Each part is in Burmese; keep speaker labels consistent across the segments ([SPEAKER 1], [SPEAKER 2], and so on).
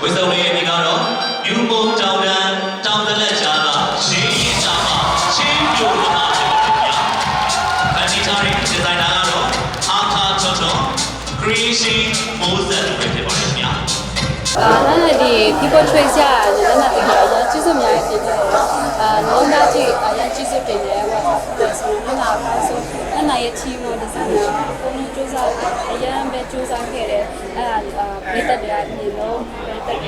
[SPEAKER 1] ဝိစုံလေးရဲ့ဒီကတော့ယူမိုတောင်တန်းတောင်တလက်ကြားကရှင်းရင်ချာမရှင်းပြိုလာဖြစ်ပါတယ်ခင်ဗျာဖန်တီထားတဲ့ဒီဇိုင်နာကတော့အာခါချွန်ချွန် creation မိုးဆက်ပဲဖြစ်ပါတယ်ခင်ဗျာ
[SPEAKER 2] အာနာနာဒီ people trace ရနာနာတကယ်အရင်ကျေးဇူးများဖြစ်တယ်အာလုံးသားကြီးအရင်ကျေးဇူးတင်တယ်ဘာလို့ဆိုတော့နာပါဆိုနာနာရဲ့ team ကို designer ကိုလုံးစူးစမ်းအရင်ပဲစူးစမ်းခဲ့တယ်အဲ့ဒါပြည်သက်တွေအမြင်လုံး ပြည်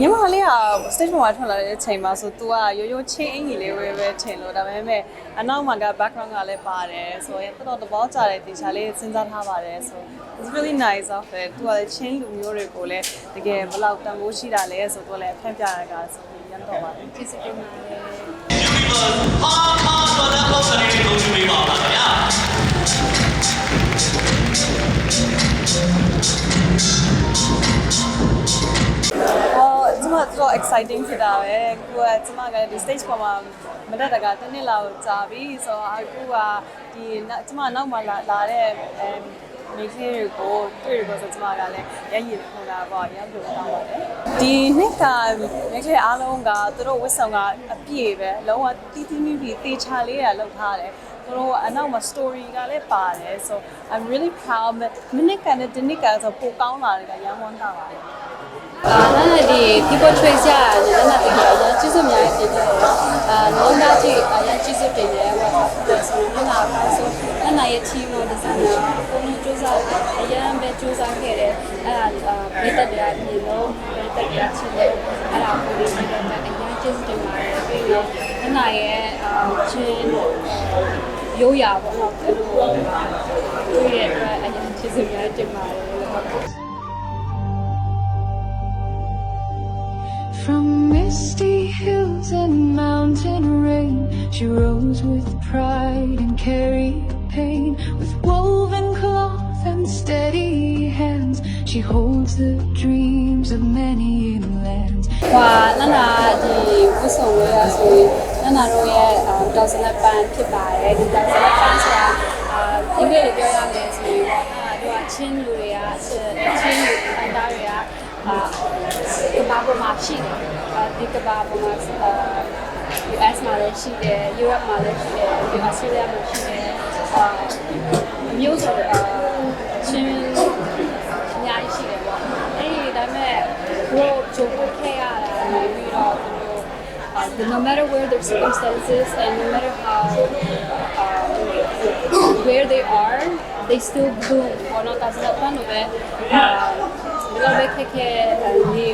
[SPEAKER 3] ညီမလေးက stage ပေါ်မှာထွက်လာတဲ့အချိန်မှာဆို तू ကရိုးရိုးချင်းအင်ကြီးလေးပဲပဲထင်လို့ဒါပေမဲ့အနောက်မှာက background ကလည်းပါတယ်ဆိုရင်တော်တော်သဘောကျတဲ့တေချာလေးစဉ်းစားထားပါတယ်ဆို it's really nice of it तू ကလည်းချင်းလူမျိုးတွေကိုလည်းတကယ်ဘယ်လောက်တန်ဖိုးရှိတာလဲဆိုတော့လည်းအဖန်ပြရတာဆိုပြီးရမ်းတော့ပါတယ်
[SPEAKER 2] ကျေးဇူးတင်ပါတယ်
[SPEAKER 1] Universe အာခါဆိုတဲ့ပုံစံလေးကိုကြည့်ပေးပါပါခင်ဗျာ
[SPEAKER 3] အော် ကျွန်မတော် exciting ဖြစ်တာပဲကိုကကျွန်မကဒီ stage ပေါ်မှာမတက်တကတစ်နှစ်လောက်ကြာပြီဆိုတော့အခုကဒီနောက်ကျွန်မနောက်မှလာလာတဲ့အဲမိခေတွေကိုတွေ့ရတော့ဆိုကျွန်မကလည်းရည်ရည်ခေါ်တာပေါ့ရမ်းလို့တောင်းပါတယ်ဒီနှစ်ကမိခေအားလုံးကသူတို့ဝစ်ဆောင်ကအပြည့်ပဲလုံးဝတီးတီးမိပြီးတေချာလေးရလောက်ထားတယ်သူတို့အနောက်မှာ story ကလည်းပါတယ် so I'm really proud မိနစ်ကနဲ့ဒီနှစ်ကဆိုပိုကောင်းလာတယ်ကရမ်းဝမ်းသာပါတယ်
[SPEAKER 2] အာနာနာဒီ people trace ရနာနာတကယ်အရင်ကျေးဇူးများဖြစ်တယ်အာလုံးသားကြီးအရင်ကျေးဇူးတင်တယ်ဘာလို့ဆိုတော့နာပါဆိုနာနာရဲ့ team ကို designer ကိုလုံးစူးစမ်းအရင်ပဲစူးစမ်းခဲ့တယ်အဲ့ဒါပြည်သက်တွေအမြင်လုံးပြည်သက်တွေချစ်တယ်အဲ့ဒါကိုလေးပြီးတော့အရင်ကျေးဇူးတင်ပါတယ်ပြီးတော့နာနာရဲ့အာချင်းရိုးရာပေါ့နော်အဲ့လိုတို့ရဲ့အတွက်အရင်ကျေးဇူးများတင်ပါတယ်
[SPEAKER 4] From misty hills and mountain rain, she rose with pride and carried pain. With woven cloth and steady hands, she holds the dreams of many lands.
[SPEAKER 2] ဟွာနန္နာဒီဝတ်ဆောင်လို့ရဆိုရင်နန္နာတို့ရဲ့ဒေါက်ဆန်လက်ပန်ဖြစ်ပါတယ်ဒီဒေါက်ဆန်လက်ပန်ဆိုတာအာအင်္ဂလိပ်လိုပြောရမယ်ဆိုရင်အာတို့ကချင်းလူတွေကချင်းလူအန်တာတွေက အာကဘာပေါ်မှာရှိတယ်အာဒီကဘာပေါ်မှာအာ US မှာလည်းရှိတယ် Europe မှာလည်းရှိတယ်ဒီ Australia မှာရှိတယ်အာအမျိုးစုံအာချင်း အများကြီးရှိတယ်ပေါ့အဲ့ဒီဒါပေမဲ့ဘို့ဂျိုပို့ခဲ့ရတာလည်းပြီးတော့သူတို့ uh, no matter where their circumstances and no matter how uh, where they are they still bloom ဘောနော်တာစလက်ပန်လို့ပဲအာဒီလိုပဲခက်ခဲနေ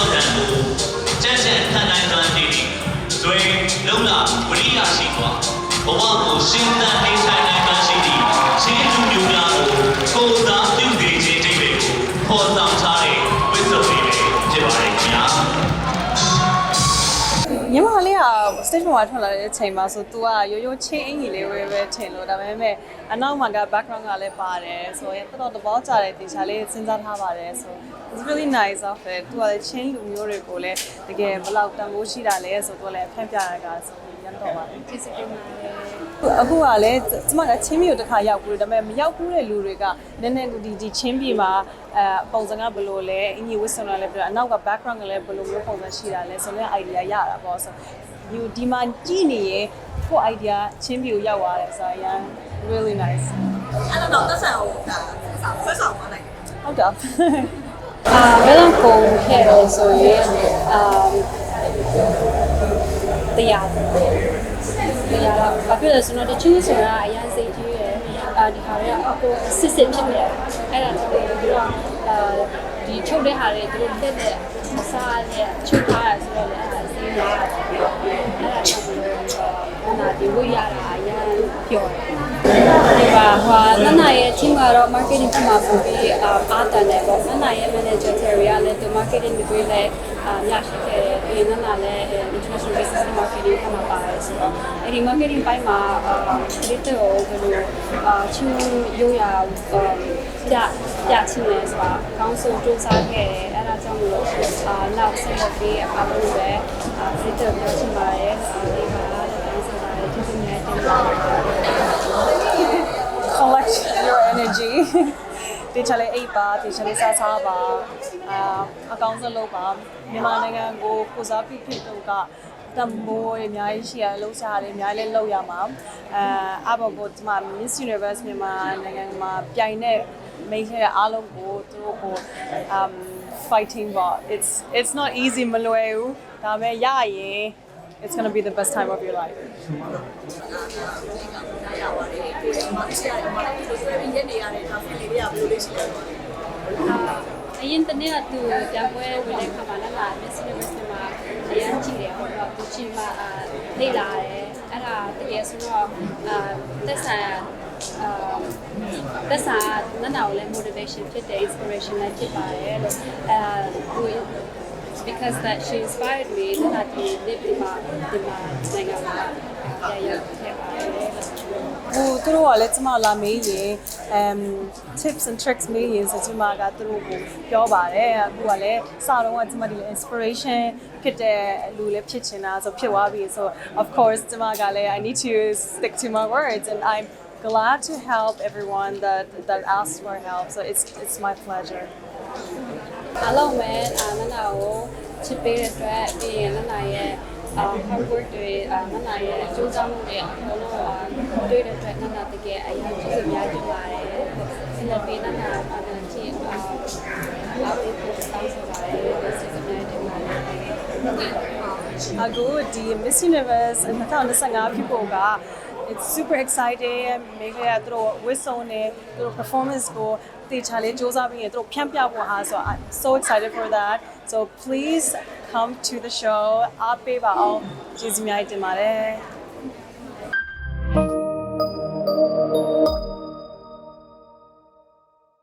[SPEAKER 1] တဲ့တော့တန်ကိုကျက်ကျက်ထန်နိုင်စွာတည်ပြီးဇွေလုံးလာဝိရိယရှိသွားဘဝကိုရှင်းသန်နေဆိုင်
[SPEAKER 3] stage ပေါ်မှာထွက်လာတဲ့အချိန်မှာဆို तू ကရိုးရိုးချင်းအင်ကြီးလေးပဲပဲထင်လို့ဒါပေမဲ့အနောက်မှာက background ကလည်းပါတယ်ဆိုရင်တော်တော်သဘောကျတဲ့တေချာလေးစဉ်းစားထားပါတယ်ဆို it's really nice of it तू ကလည်းချင်းလူမျိုးတွေကိုလည်းတကယ်ဘယ်လောက်တန်ဖိုးရှိတာလဲဆိုတော့လည်းအဖန်ပြရတာဆိုပြီးရမ်းတော့ပါတယ်
[SPEAKER 2] ကျေးဇူးတင်ပါတယ်
[SPEAKER 3] အခုကလည်းကျမကချင်းပြည်ကိုတစ်ခါရောက်ဘူးဒါပေမဲ့မရောက်ဘူးတဲ့လူတွေကနည်းနည်းဒီဒီချင်းပြည်မှာအဲပုံစံကဘယ်လိုလဲအင်ကြီးဝစ်ဆွန်လာလဲပြီးတော့အနောက်က background ကလည်းဘယ်လိုမျိုးပုံစံရှိတာလဲဆိုတော့ idea ရတာပေါ့ဆို ယူဒီမှာကြည့်နေရင်ကို idea ချင်းပြည်ကိုရောက်သွားတယ်ဆိုတော့ yeah really nice
[SPEAKER 5] အဲ့တော့တက်ဆန်အောင်ဒါဆက်ဆောင်သွားနိုင်တယ်
[SPEAKER 3] ဟုတ်တာ
[SPEAKER 2] အာဘယ်တော့ပုံခဲ့လို့ဆိုရင်အာတရားတရားတော့ဘာဖြစ်လဲဆိုတော့တချို့ဆိုတာအရင်စိတ်ကြီးရယ်အာဒီဟာတွေကအကိုစစ်စစ်ဖြစ်နေတယ်အဲ့ဒါကြောင့်ပြီးတော့အာ ဒီချုပ်တဲ့ဟာတွေသူတို့တက်တဲ့အစားနဲ့ချုပ်ထားရဆိုတော့လည်းအဲ့ဒါစိတ်လာတယ်အဲ့ဒါကြောင့်ပြီးတော့ဟိုဒီဝိရတာအရင်ပြောတယ်ဒီပါဟိုနန္နာရဲ့ team ကတော့ marketing team မှာပုံပြီးအားတန်တယ်ပေါ့နန္နာရဲ့ manager Terry ကလည်းသူ marketing degree လည်းအာရရှိခဲ့တယ်ပြီးနန္နာလည်း international business and marketing ကမှာပါတယ်ဆိုတော့အဲ့ဒီ marketing ဘိုင်းမှာအာဒီတော့ဘယ်လိုအာချင်းရိုးရာအာ ပြပြချင်လဲဆိုတာအကောင်းဆုံးစူးစမ်းခဲ့တယ်အဲ့ဒါကြောင့်မလို့အာနောက်ဆက်လက်ပြီးအားလုံးပဲအာဒီတော့ပြောချင်ပါတယ်အာဒီမှာလည်းတိုင်းစတာကျေးဇူးများတင်ပါတယ်
[SPEAKER 3] collect your energy တေချာလေးအိပ်ပါတေချာလေးစားစားပါအာအကောင်းဆုံးလုပ်ပါမြန်မာနိုင်ငံကိုကိုစားပြုဖြစ်တော့ကတံမိုးတွေအများကြီးရှိရလှုပ်ရှားတယ်အများကြီးလည်းလှုပ်ရမှာအဲအဘောကိုဒီမှာ Miss Universe မြန်မာနိုင်ငံမှာပြိုင်တဲ့ မိတ်ရဲ့အားလုံးကိုသူတို့ကို um fighting ပါ it's it's not easy မလွယ်ဘူးဒါပေမဲ့ရရင် it's going to be the best time of your life
[SPEAKER 5] ရပါတယ်ကိုယ်ကမှဆရာကမှလည်းဒီလိုဆိုပြီးရက်နေရတယ်ဒါဖီလေးတွေကဘယ်လိုလေးရှိလဲ
[SPEAKER 2] အာအရင်တနေ့ကသူပြန်ပွဲဝင်တဲ့ခါမှာလည်းလာ Miss Universe မှာအရန်ကြည့်တယ်ဟိုတော့သူချိန်မှာအာလေ့လာတယ်အဲ့ဒါတကယ်ဆိုတော့အာသက်ဆိုင်ရာအာ သက်ဆိုင်ရာနန္ဒာကိုလည်း motivation ဖြစ်တယ် inspiration လည်းဖြစ်ပါတယ်လို့အာဟို because that she inspired me that I live in my in my နိုင်ငံမှာရရဖြစ်ပါတယ်လို့
[SPEAKER 3] ဟိုသူတို့ကလည်းကျမလာမေးရင် um tips and tricks မေးရင်ဆိုကျမကသူတို့ကိုပြောပါတယ်အခုကလည်းစတော့ကကျမဒီလေ inspiration ဖြစ်တဲ့လူလည်းဖြစ်ချင်တာဆိုဖြစ်သွားပြီ so of course ကျမကလည်း I need to stick to my words and I'm glad to help everyone that that asks for help so it's it's my pleasure
[SPEAKER 2] အားလုံးပဲအာနန္ဒာကိုချစ်ပေးတဲ့အတွက်ပြီးရင်နန္ဒာရဲ့အာ hard work တွေအာနန္ဒာရဲ့ကြိုးစားမှုတွေအကုန်လုံးအာတွေ့တဲ့အတွက်နန္ဒာတကယ်အရင်ကျေးဇူးများတင်ပါတယ်ဆက်လက်ပြီးနန္ဒာအာချစ်အာအားပေးဖို့တောင်းဆိုပါတယ်ကျေးဇူးများတင်ပါတယ်
[SPEAKER 3] အခုဒီ Miss Universe 2025ဖြစ်ဖို့က it's super exciting မိခင်ကသူတို့ဝစ်စုံနေသူတို့ performance ကိုတေချာလေးစူးစမ်းပြီးရင်သူတို့ဖြန့်ပြဖို့ဟာဆိုတော့ I'm so excited for that so please come to the show အားပေးပါအောင်ကျေးဇူးများတင်ပါတယ်